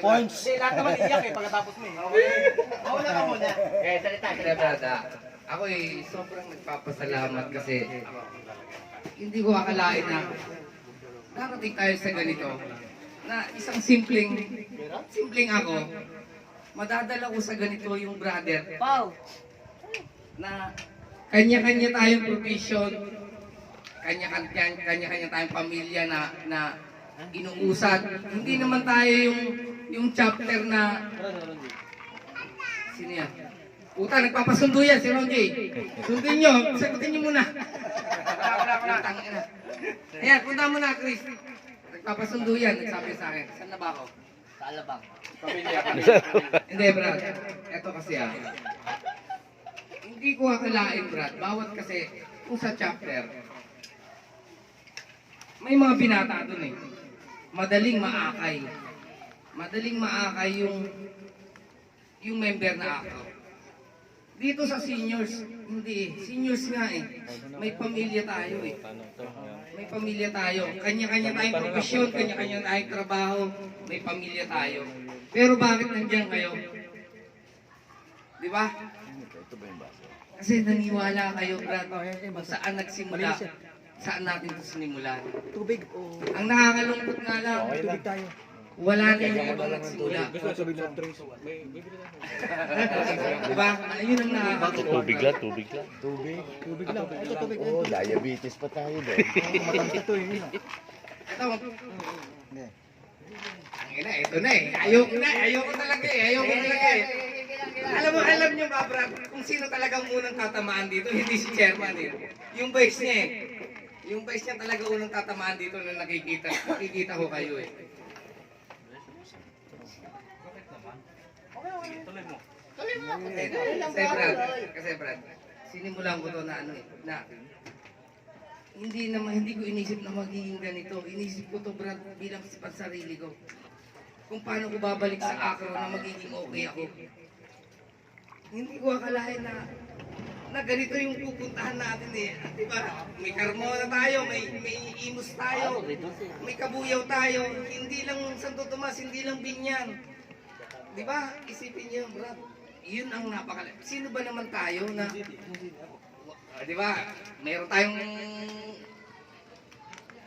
Points. Hindi, lahat naman iyak eh pagkatapos mo eh. Mauna ka muna. Eh, salita ka na, brada. Ako eh, sobrang nagpapasalamat kasi hindi ko akalain na darating tayo sa ganito na isang simpleng, simpleng ako, madadala ko sa ganito yung brother Pau. na kanya-kanya tayong provision, kanya-kanya kanya-kanya tayong pamilya na na inuusad. Hindi naman tayo yung yung chapter na Sino yan? Puta, nagpapasundo yan si Ron J. Sundin nyo, sagutin nyo muna. Wala, wala, wala. Ayan, punta mo na, Chris. Nagpapasundo yan, nagsabi sa akin. Saan na ba ako? Sa alabang. Hindi, Brad. Ito kasi ah. Hindi ko akalain, Brad. Bawat kasi, kung sa chapter, may mga binata dun eh. Madaling maakay. Madaling maakay yung yung member na ako. Dito sa seniors, hindi eh. Seniors nga eh. May pamilya tayo eh. May pamilya tayo. Kanya-kanya tayong profesyon, kanya-kanya tayong trabaho, may pamilya tayo. Pero bakit nandiyan kayo? Di ba? Kasi naniwala kayo, Brad, saan nagsimula, saan natin ito sinimulan. Tubig. Oh. Ang nakakalungkot nga lang, Tubig tayo. Wala na yung ibang nagsimula. Tubig lang. Di ba? Ayun ang nakakalungkot. Tubig lang, tubig lang. Tubig. Tubig lang. Ito tubig. Oh, diabetes pa tayo doon. Matamis ito eh. Ito, ang ina, ito na eh. Ayoko na, ayoko talaga eh. Ayoko talaga eh. Alam mo, alam nyo ba, Brad, kung sino talagang unang tatamaan dito, hindi si chairman eh. Yung vice niya eh. Yung vice niya talaga unang tatamaan dito na nakikita. Nakikita ko kayo eh. Tuloy mo. Kasi, kasi Brad, kasi Brad, sinimulan ko to na ano eh, na hindi naman hindi ko inisip na magiging ganito. Inisip ko to Brad bilang pansarili ko. Kung paano ko babalik sa acro na magiging okay ako. Hindi ko akalain na na ganito yung pupuntahan natin eh. Di ba? May Carmona tayo, may, may Imus tayo, may Kabuyaw tayo. Hindi lang Santo Tomas, hindi lang Binyan. Di ba? Isipin niyo, Brad. Yun ang napakala. Sino ba naman tayo na Ah, di ba? Meron tayong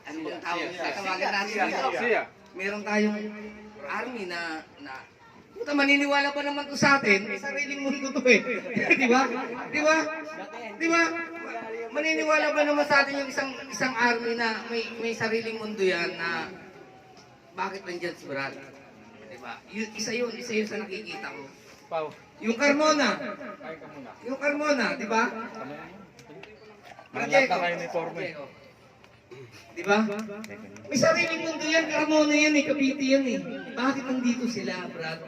ano bang tawag sa tawagan natin dito? Meron tayong army na na Puta, maniniwala pa naman to sa atin, may sariling mundo to eh. di ba? Di ba? Di ba? Maniniwala ba naman sa atin yung isang isang army na may may sariling mundo yan na bakit nandyan si Brad? Di ba? Isa yun, isa yun sa nakikita ko. Pau. Yung Carmona. Yung Carmona, di ba? Pacheco. Pacheco. Di ba? May sariling mundo yan, Carmona yan eh, Cavite yan eh. Bakit nandito sila, Brad?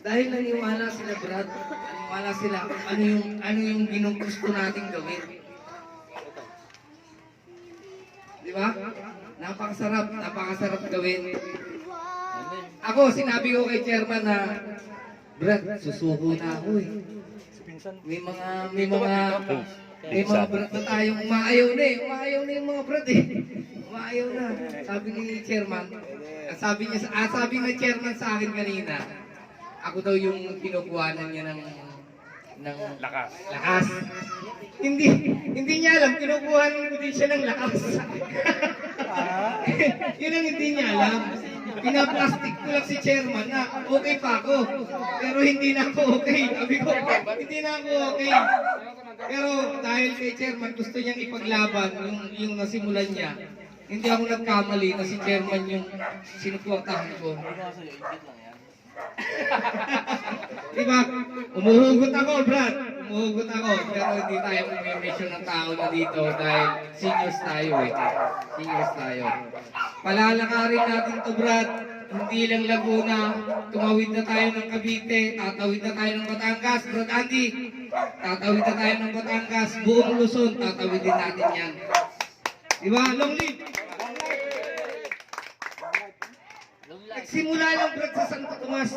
Dahil naniwala sila, Brad. Naniwala sila kung ano yung, ano yung ginugusto nating gawin. Di ba? Napakasarap, napakasarap gawin. Ako, sinabi ko kay chairman na, Brad, susuko na ako eh. May mga, may mga, may mga brad na tayong umaayaw na eh. Umaayaw na yung mga brad eh. Umaayaw na. Sabi ni chairman, ah, sabi niya, sa- ah, sabi ni chairman sa akin kanina, ako daw yung kinukuhanan niya ng ng lakas. Lakas. Hindi hindi niya alam kinukuhanan ko din siya ng lakas. Yun ang hindi niya alam. Pinaplastic ko lang si chairman na okay pa ako. Pero hindi na ako okay. Sabi ko, hindi na ako okay. Pero dahil kay chairman gusto niyang ipaglaban yung, yung nasimulan niya. Hindi ako nagkamali na si chairman yung sinuportahan ko. Di ba? Umuhugot ako, Brad. Umuhugot ako. Pero hindi tayo may-mention ng tao na dito dahil seniors tayo eh. Seniors tayo. Palalakarin natin to, Brad. Hindi lang Laguna. Tumawid na tayo ng Cavite. Tatawid na tayo ng Batangas. Brad Andy. Tatawid na tayo ng Batangas. Buong Luzon. Tatawid din natin yan. Di ba? Long live! Nagsimula lang Brad sa Santo Tomas.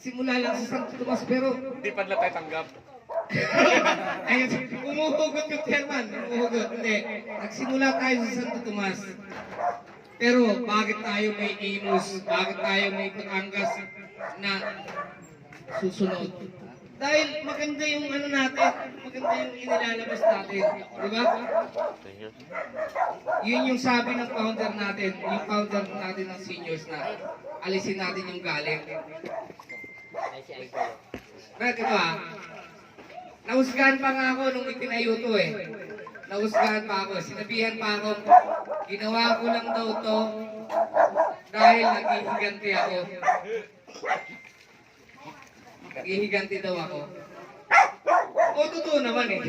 Nagsimula lang sa Santo Tomas pero Hindi pa nila tayo tanggap. ayun, umuhugot yung chairman. Umuhugot. Hindi. Nagsimula tayo sa Santo Tomas. Pero bakit tayo may Imus? Bakit tayo may Batangas na susunod? Dahil maganda yung ano natin, maganda yung inilalabas natin. Di ba? Yun yung sabi ng founder natin, yung founder natin ng seniors na alisin natin yung galit. Brad, ito ah. Nahusgahan pa nga ako nung itinayo to eh. Nahusgahan pa ako. Sinabihan pa ako, ginawa ko lang daw to dahil naghihiganti ako. Naghihiganti daw ako. O, totoo naman eh.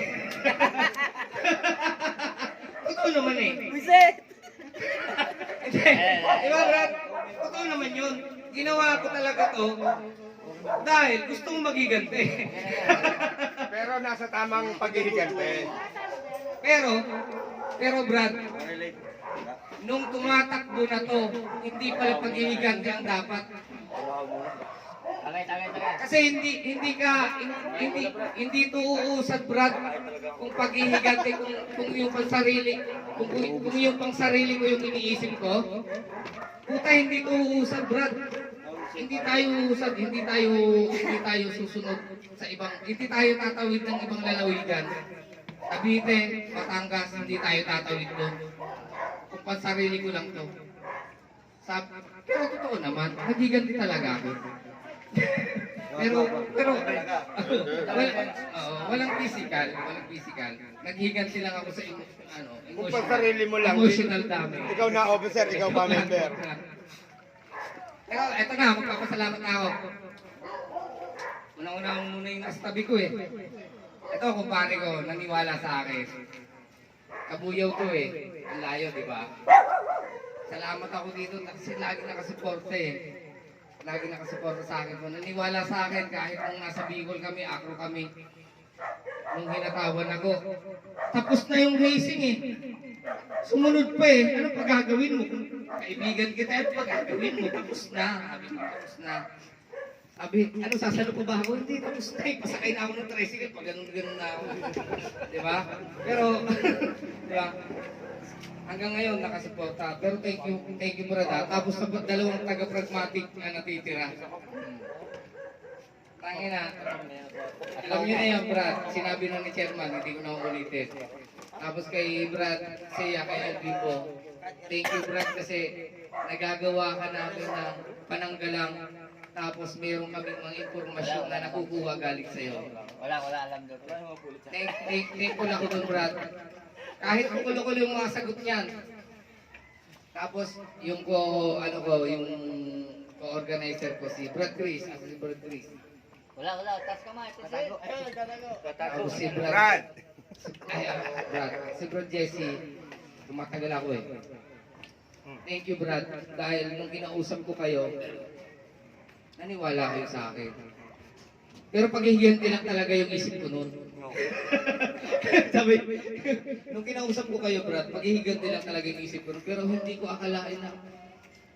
totoo naman eh. Wiset! Di ba, Brad? Totoo naman yun. Ginawa ko talaga to dahil gustong magiganti. Pero nasa tamang paghihigante. pero, pero Brad, nung tumatakbo na to, hindi pala paghihiganti ang dapat. Kasi hindi hindi ka hindi hindi to uusad Brad kung paghihiganti kung kung yung pansarili kung, kung yung pansarili ko yung iniisip ko. Puta hindi to uusad Brad. Hindi tayo uusad, hindi tayo hindi tayo susunod sa ibang hindi tayo tatawid ng ibang lalawigan. Cavite, Batangas, hindi tayo tatawid doon. Kung pansarili ko lang to. Sab pero totoo naman, nagiganti talaga ako. pero pero wala, oo, walang physical, walang physical. Naghiganti lang ako sa ano, Kung emotional, pansarili mo lang, emotional damage. Ikaw na officer, ikaw ba member? Pero eto na, magpapasalamat na ako. Unang-una muna yung nasa tabi ko eh. Ito, kumpare ko, naniwala sa akin. Kabuyaw to eh. Ang layo, di ba? Salamat ako dito kasi lagi nakasuporta eh. Lagi nakasuporta sa akin. Naniwala sa akin kahit nung nasa Bicol kami, akro kami. Nung hinatawan ako. Tapos na yung racing eh. Sumunod pa eh. Ano pa gagawin mo? Kaibigan kita, ano pa gagawin mo? Tapos na. Sabi ko, tapos na. Sabi, ano, sasalo pa ba ako? Hindi, tapos na eh. Na ako ng tricycle. Pag ganun-ganun na ako. Di ba? Pero, di ba? Hanggang ngayon, nakasuporta. Pero thank you, thank you Murada. Tapos sa dalawang taga-pragmatic na natitira. Tangina. Alam niyo na yan, Brad. Sinabi na ni Chairman, hindi ko na ulitin. Tapos kay Brad, siya, kay Alvin po. Thank you, Brad, kasi nagagawa ka namin ng pananggalang tapos meron kami mga impormasyon na nakukuha galing sa'yo. Wala, wala alam doon. Thank, thank, thankful ako doon, Brad. Kahit ang kulo-kulo yung mga sagot niyan. Tapos, yung ko, ano ko, yung co-organizer ko, si Brad Chris. Ako si Brad Chris. Wala, wala. Tas ka man. Tatago. Tapos si Brad. Brad, Ay, ah, Brad. Si Brad Jesse. Tumatagal ako eh. Thank you, Brad. Dahil nung kinausap ko kayo, naniwala kayo sa akin. Pero paghihiganti lang talaga yung isip ko noon. Sabi, nung kinausap ko kayo, Brad, paghihiganti lang talaga yung isip ko noon. Pero hindi ko akalain na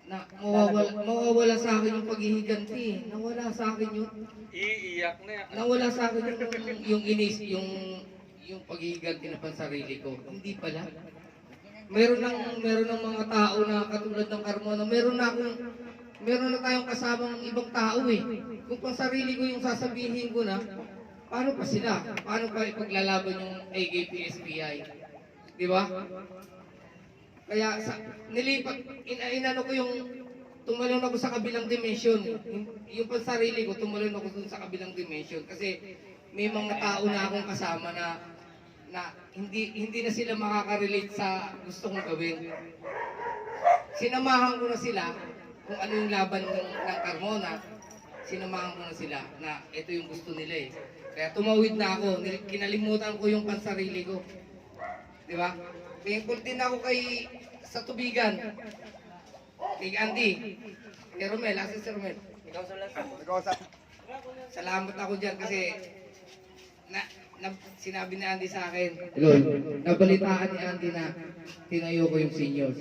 na mawawala, mawawala sa akin yung paghihiganti. Nawala sa akin yun. iiyak na yan. Nawala sa akin yung, yung inis, yung yung paghihiganti na pansarili ko. Hindi pala. Meron ng meron ng mga tao na katulad ng Carmona, meron na akong meron na tayong kasamang ibang tao eh. Kung pansarili ko yung sasabihin ko na, paano pa sila? Paano pa ipaglalaban yung AKP-SPI? Di ba? Kaya sa, nilipat, in, inano ko yung tumalon ako sa kabilang dimension. Yung, yung pansarili ko, tumalon ako dun sa kabilang dimension. Kasi may mga tao na akong kasama na na hindi hindi na sila makaka-relate sa gusto kong gawin. Sinamahan ko na sila kung ano yung laban ng, ng Carmona. Sinamahan ko na sila na ito yung gusto nila eh. Kaya tumawid na ako, kinalimutan ko yung pansarili ko. Di ba? Thankful din ako kay sa tubigan. Kay Andy. Kay Romel, asa si Romel? Ikaw sa... Salamat ako dyan kasi na, sinabi ni Andy sa akin. Hello, nabalitaan ni Andy na tinayo ko yung seniors.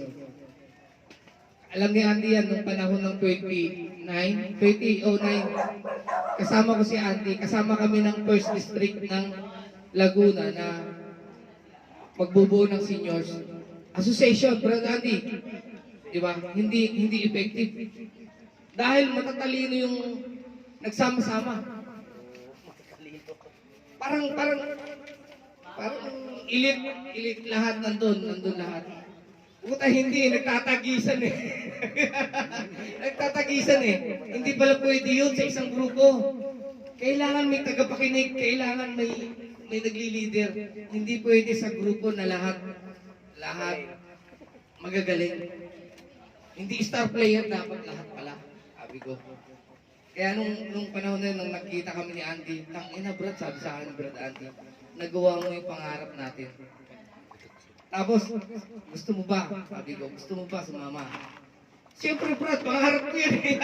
Alam ni Andy yan nung panahon ng 29, 2009. Kasama ko si Andy, kasama kami ng first district ng Laguna na magbubuo ng seniors association, Brother Andy. Di ba? Hindi, hindi effective. Dahil matatalino yung nagsama-sama. Parang, parang, parang ilit, ilit lahat nandun, nandun lahat. Puta, hindi, nagtatagisan eh. nagtatagisan eh. Hindi pala pwede yun sa isang grupo. Kailangan may tagapakinig, kailangan may may nagli-leader. Hindi pwede sa grupo na lahat lahat magagaling. Hindi star player dapat lahat pala. Sabi ko. Kaya nung, nung panahon na yun, nung nakita kami ni Andy, tang ina Brad, sabi sa akin Brad Andy, nagawa mo yung pangarap natin. Tapos, gusto mo ba? Sabi ko, gusto mo ba sumama? Siyempre, Brad, pangarap ko yan eh.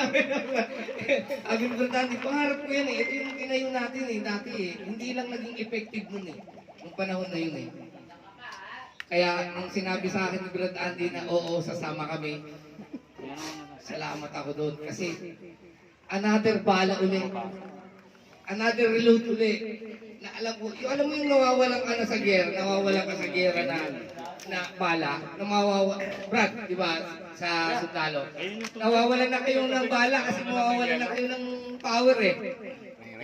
Sabi ni Brad Andy, pangarap ko yan eh. Ito yung tinayo natin eh, dati eh. Hindi lang naging effective nun eh. Nung panahon na yun eh. Kaya, nung sinabi sa akin ni Brad Andy na oo, sasama kami, salamat ako doon. Kasi, another bala uli. Another reload uli. Na alam mo, yung alam mo yung nawawalan ka na sa gear, nawawalan ka sa gear na na bala, na mawawa, Brad, di ba, sa sundalo. Nawawalan na kayo ng bala kasi mawawalan na kayo ng power eh.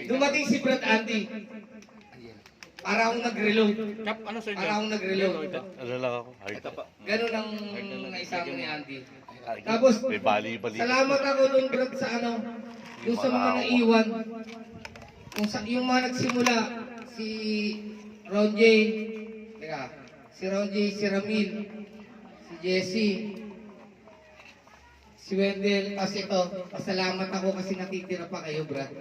Dumating si Brad Andy. Para akong nag-reload. Ano? Para akong nag-reload. Ano lang ako? Ganun ang naisama ni Andy. Tapos, May bali-bali. Salamat ako doon, Brad, sa ano, yung sa mga naiwan. Yung, sa, yung mga nagsimula, si Ron J. Teka, si Ron J, si Ramil, si Jesse, si Wendell, kasi ito, pasalamat ako kasi natitira pa kayo, Brad.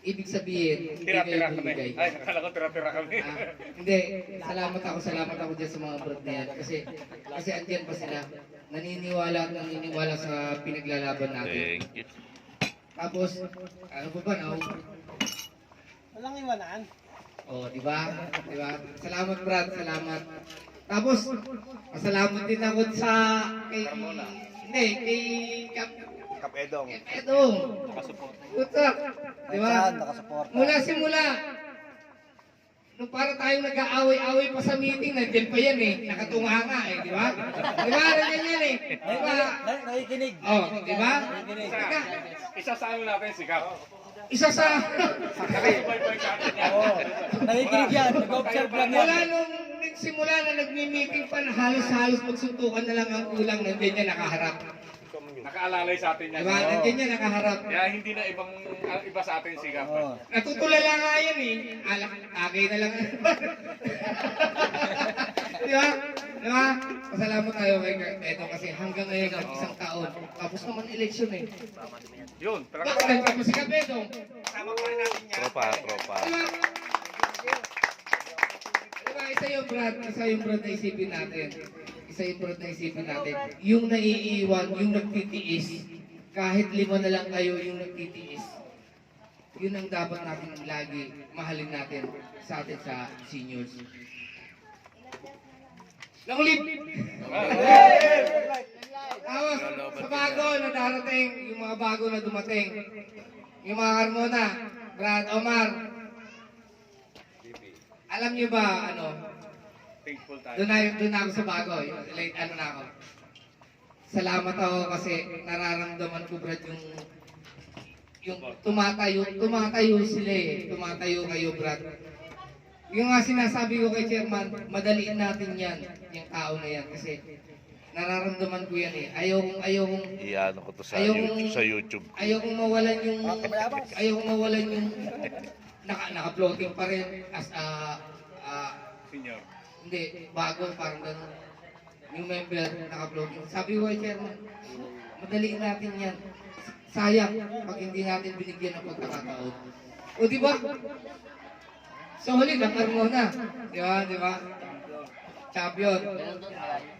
Ibig sabihin, hindi kayo Tira-tira kami. bumigay. Ay, akala ko tira-tira kami. Ah, hindi, salamat ako, salamat ako dyan sa mga brad na yan. Kasi, kasi andyan pa sila. Naniniwala at naniniwala sa pinaglalaban natin. Thank you. Tapos, ano pa ba, no? Walang iwanan. Oh, di ba? Di ba? Salamat, Brad, salamat. Tapos, pasalamat din ako sa kay hindi kay Kap Kap Edong. Kap Edong. Puta, di ba? Mula simula, nung para tayong nag-aaway-aaway pa sa meeting, nandiyan pa yan eh. Nakatunga nga eh, di ba? Di ba? Nandiyan yan eh. Di ba? Na- Nakikinig. Oh, di ba? Teka, Isa sa ano natin, sikap. isa sa... Niya. Oo. Nakikinig yan. Nag-observe lang yan. Wala nung nagsimula na nagmi-meeting pa na halos-halos magsuntukan na lang ang kulang, nandiyan yan nakaharap. Nakaalalay sa atin yan. Di ba? Nandiyan yan nakaharap. Kaya hindi na ibang ah, iba sa atin sikap. Oo. Natutulala nga yan eh. Alak, agay na lang. Di ba? Di ba? Pasalamat tayo kay Eto kasi hanggang ngayon at isang taon. Tapos naman eleksyon eh. Yun, Bakit nagtapos si Kapeto? Tropa, tropa. Di ba? Di ba? Isa yung Brad, isa yung Brad na isipin natin. Brad na isipin natin. Yung naiiwan, yung nagtitiis, kahit lima na lang kayo yung nagtitiis, yun ang dapat natin lagi mahalin natin sa atin sa seniors. Nakulip! Tapos, sa bago na darating, yung mga bago na dumating, yung mga Carmona, Brad Omar, alam niyo ba, ano, Thankful tayo. doon na, doon na ako sa bago, yung late, ano na ako. Salamat ako kasi nararamdaman ko, Brad, yung yung tumatayo, tumatayo sila eh. Tumatayo kayo, Brad. Yung nga sinasabi ko kay Chairman, madaliin natin yan, yung tao na yan. Kasi nararamdaman ko yan eh. Ayaw kong, ayaw kong, Iyan ko to sa, Ayaw YouTube, kong- sa YouTube. ayaw kong mawalan yung, ayaw kong mawalan yung, naka, naka-floating pa rin as a, ah, Senior. Hindi, bago, parang gano'n. New member, naka-floating. Sabi ko kay Chairman, madaliin natin yan. Sayang pag hindi natin binigyan ng pagkakataon. O di ba? Sa huli, nakar mo na. Di ba? Di ba? Champion. Ganun.